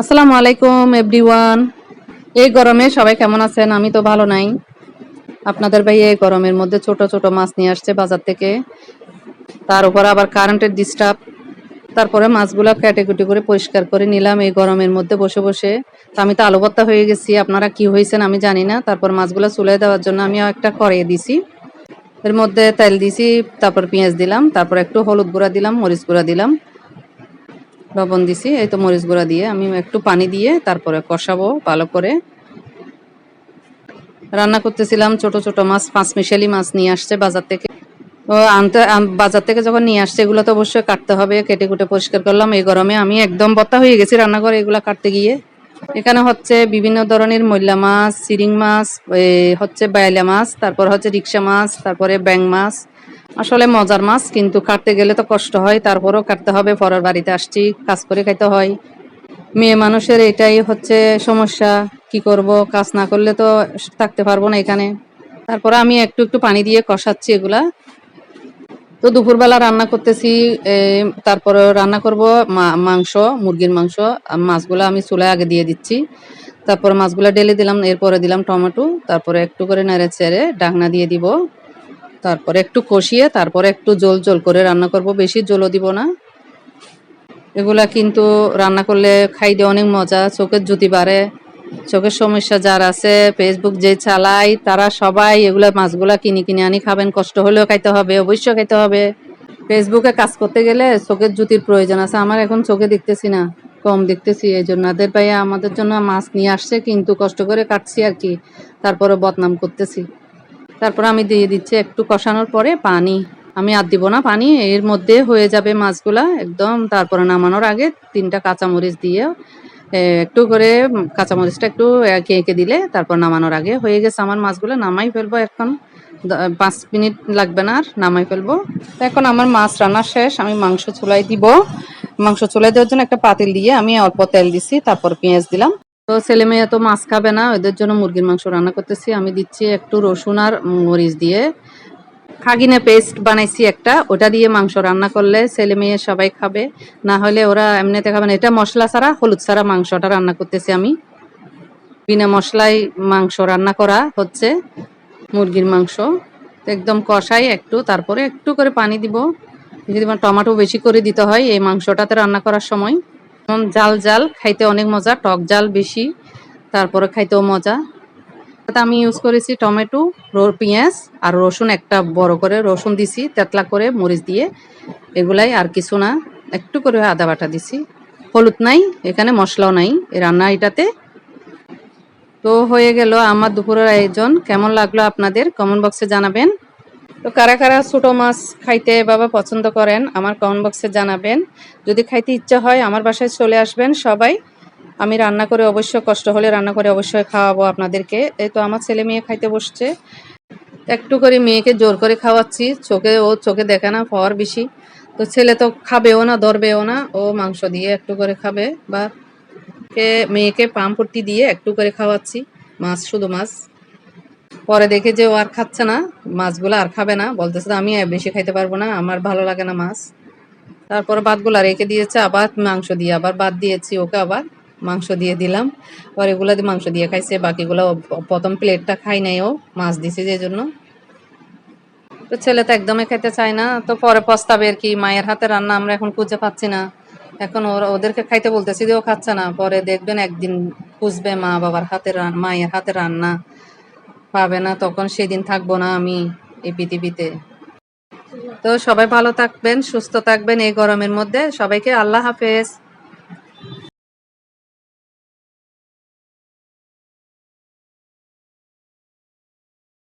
আসসালামু আলাইকুম এভরিওয়ান এই গরমে সবাই কেমন আছেন? আমি তো ভালো নাই। আপনাদের ভাই এই গরমের মধ্যে ছোট ছোট মাছ নিয়ে আসছে বাজার থেকে। তার উপর আবার কারেন্টের ডিস্টার্ব তারপরে মাছগুলা কেটে কুটি করে পরিষ্কার করে নিলাম এই গরমের মধ্যে বসে বসে। তো আমি তো আলু ভর্তা হয়ে গেছি। আপনারা কি হয়েছেন আমি জানি না। তারপর মাছগুলো চুলে দেওয়ার জন্য আমি একটা কড়াইয়ে দিছি। এর মধ্যে তেল দিছি, তারপর পেঁয়াজ দিলাম, তারপর একটু হলুদ গুঁড়া দিলাম, মরিচ গুঁড়া দিলাম। লবণ দিছি, এই তো মরিচ গুঁড়া দিয়ে। আমি একটু পানি দিয়ে তারপরে কষাবো ভালো করে। রান্না করতেছিলাম ছোট ছোট মাছ, পাঁচ মিশালি মাছ নিয়ে আসছে বাজার থেকে। তো আনতে বাজার থেকে যখন নিয়ে আসছে, এগুলো তো অবশ্যই কাটতে হবে, কেটে কুটে পরিষ্কার করলাম। এই গরমে আমি একদম বত্তা হয়ে গেছি রান্নাঘরে এগুলো কাটতে গিয়ে। এখানে হচ্ছে বিভিন্ন ধরনের ময়লা মাছ, সিরিং মাছ হচ্ছে বায়লা মাছ, তারপর হচ্ছে রিক্সা মাছ, তারপরে ব্যাং মাছ আসলে মজার মাছ, কিন্তু কাটতে গেলে তো কষ্ট হয়, তারপরও কাটতে হবে, পরের বাড়িতে আসছি, কাজ করে খাইতে হয়। মেয়ে মানুষের এটাই হচ্ছে সমস্যা, কি করব, কাজ না করলে তো থাকতে পারব না এখানে। তারপরে আমি একটু একটু পানি দিয়ে কষাচ্ছি এগুলা। তো দুপুরবেলা রান্না করতেছি তারপরে রান্না করব মাংস, মুরগির মাংস মাছগুলো আমি চুলায় আগে দিয়ে দিচ্ছি। তারপর মাছগুলো ডেলে দিলাম, এরপরে দিলাম টমেটো, তারপরে একটু করে নেড়ে চেড়ে ডাকনা দিয়ে দিব। তারপরে একটু কষিয়ে, তারপরে একটু জল জল করে রান্না করব। বেশি জলও দিব না। এগুলা কিন্তু রান্না করলে খাইতে অনেক মজা, চোখের জুতি বাড়ে। চোখের সমস্যা যার আছে ফেসবুক যে চালাই তারা সবাই এগুলা মাছগুলা কিনে কিনে আনি খাবেন। কষ্ট হলেও খাইতে হবে, অবশ্যই খাইতে হবে। ফেসবুকে কাজ করতে গেলে চোখের জুতির প্রয়োজন আছে। আমার এখন চোখে দেখতেছি না, কম দেখতেছি। এই জন্য আদের ভাইয়া আমাদের জন্য মাছ নিয়ে আসছে, কিন্তু কষ্ট করে কাটছি আর কি। তারপরে বদনাম করতেছি। তারপর আমি দিয়ে দিচ্ছি একটু কষানোর পরে পানি। আমি আর দিব না পানি, এর মধ্যে হয়ে যাবে মাছগুলা একদম। তারপরে নামানোর আগে তিনটা কাঁচামরিচ দিয়ে একটু করে কাঁচামরিচটা একটু এঁকে এঁকে দিলে তারপর নামানোর আগে হয়ে গেছে আমার মাছগুলো, নামাই ফেলব এখন। পাঁচ মিনিট লাগবে না আর, নামাই ফেলব। এখন আমার মাছ রান্না শেষ, আমি মাংস চুলাই দিব। মাংস চুলাই দেওয়ার জন্য একটা পাতিল দিয়ে আমি অল্প তেল দিছি, তারপর পেঁয়াজ দিলাম। তো ছেলে মেয়ে তো মাছ খাবে না, ওদের জন্য মুরগির মাংস রান্না করতেছি। আমি দিচ্ছি একটু রসুন আর মরিচ দিয়ে। খাগিনে পেস্ট বানাইছি একটা, ওটা দিয়ে মাংস রান্না করলে ছেলে মেয়ে সবাই খাবে। না হলে ওরা এমনিতে খাবে না। এটা মশলা ছাড়া, হলুদ ছাড়া মাংসটা রান্না করতেছি আমি। বিনা মশলায় মাংস রান্না করা হচ্ছে, মুরগির মাংস। একদম কষাই একটু, তারপরে একটু করে পানি দিব। যদি টমেটো বেশি করে দিতে হয়, এই মাংসটাতে রান্না করার সময়। জাল জাল, খাইতে অনেক মজা, টক জাল বেশি, তারপরে খাইতেও মজা। তাতে আমি ইউজ করেছি টমেটো পেঁয়াজ আর রসুন, একটা বড় করে রসুন দিছি, তেতলা করে মরিচ দিয়ে। এগুলাই আর কিছু না, একটু করে আদা বাটা দিছি। হলুদ নাই, এখানে মশলাও নাই রান্না এটাতে। তো হয়ে গেল আমার দুপুরের আয়োজন। কেমন লাগল আপনাদের? কমেন্ট বক্সে জানাবেন। তো কারা কারা ছোট মাছ খাইতে বাবা পছন্দ করেন, আমার কমেন্ট বক্সে জানাবেন। যদি খাইতে ইচ্ছা হয়, আমার বাসায় চলে আসবেন সবাই। আমি রান্না করে অবশ্য, কষ্ট হলে রান্না করে অবশ্যই খাওয়াবো আপনাদেরকে। এই তো আমার ছেলে মেয়ে খাইতে বসছে। একটু করে মেয়েকে জোর করে খাওয়াচ্ছি, চোখে ও চোখে দেখে না পাওয়ার বেশি। তো ছেলে তো খাবেও না, ধরবেও না, ও মাংস দিয়ে একটু করে খাবে। বা মেয়েকে পাম্পটি দিয়ে একটু করে খাওয়াচ্ছি, মাছ শুধু মাছ। পরে দেখে যে ও আর খাচ্ছে না, মাছগুলো আর খাবে না, বলতেছে আমি বেশি খাইতে পারব না, আমার ভালো লাগে না মাছ। তারপরে ভাতগুলো রেখে দিয়েছে, আবার মাংস দিয়ে, আবার ভাত দিয়েছি ওকে আবার, মাংস দিয়ে দিলাম। পরে এগুলো মাংস দিয়ে খাইছে, বাকিগুলো প্রথম প্লেটটা খাই নাই ও, মাছ দিছে যে জন্য। তো ছেলে তো একদমই খেতে চায় না, তো পরে পস্তাবে আর কি, মায়ের হাতে রান্না আমরা এখন খুঁজে পাচ্ছি না। এখন ওরা, ওদেরকে খাইতে বলতেছি যে ও খাচ্ছে না, পরে দেখবেন একদিন খুঁজবে মা বাবার হাতে মায়ের হাতে রান্না। পাবে না, তখন সেদিন থাকব না আমি এই পৃথিবীতে। তো সবাই ভালো থাকবেন, সুস্থ থাকবেন এই গরমের মধ্যে। সবাইকে আল্লাহ হাফেজ।